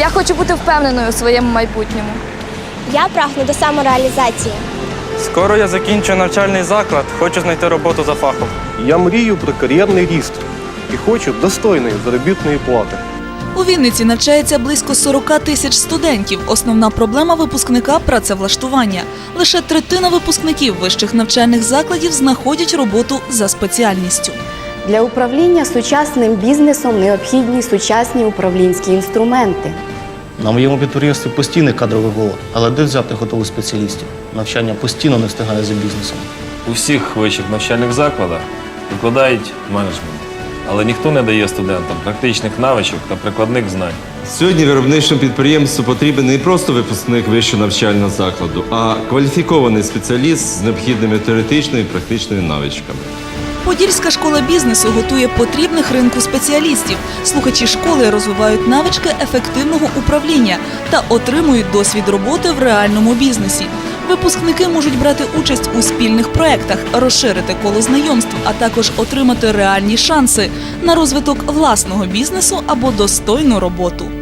Я хочу бути впевненою у своєму майбутньому. Я прагну до самореалізації. Скоро я закінчу навчальний заклад, хочу знайти роботу за фахом. Я мрію про кар'єрний ріст і хочу достойної заробітної плати. У Вінниці навчається близько 40 тисяч студентів. Основна проблема випускника працевлаштування. Лише третина випускників вищих навчальних закладів знаходять роботу за спеціальністю. Для управління сучасним бізнесом необхідні сучасні управлінські інструменти. На моєму підприємстві постійний кадровий голод, але де взяти готових спеціалістів? Навчання постійно не встигає за бізнесом. У всіх вищих навчальних закладах викладають менеджмент, але ніхто не дає студентам практичних навичок та прикладних знань. Сьогодні виробничому підприємству потрібен не просто випускник вищого навчального закладу, а кваліфікований спеціаліст з необхідними теоретичними і практичними навичками. Подільська школа бізнесу готує потрібних ринку спеціалістів. Слухачі школи розвивають навички ефективного управління та отримують досвід роботи в реальному бізнесі. Випускники можуть брати участь у спільних проєктах, розширити коло знайомств, а також отримати реальні шанси на розвиток власного бізнесу або достойну роботу.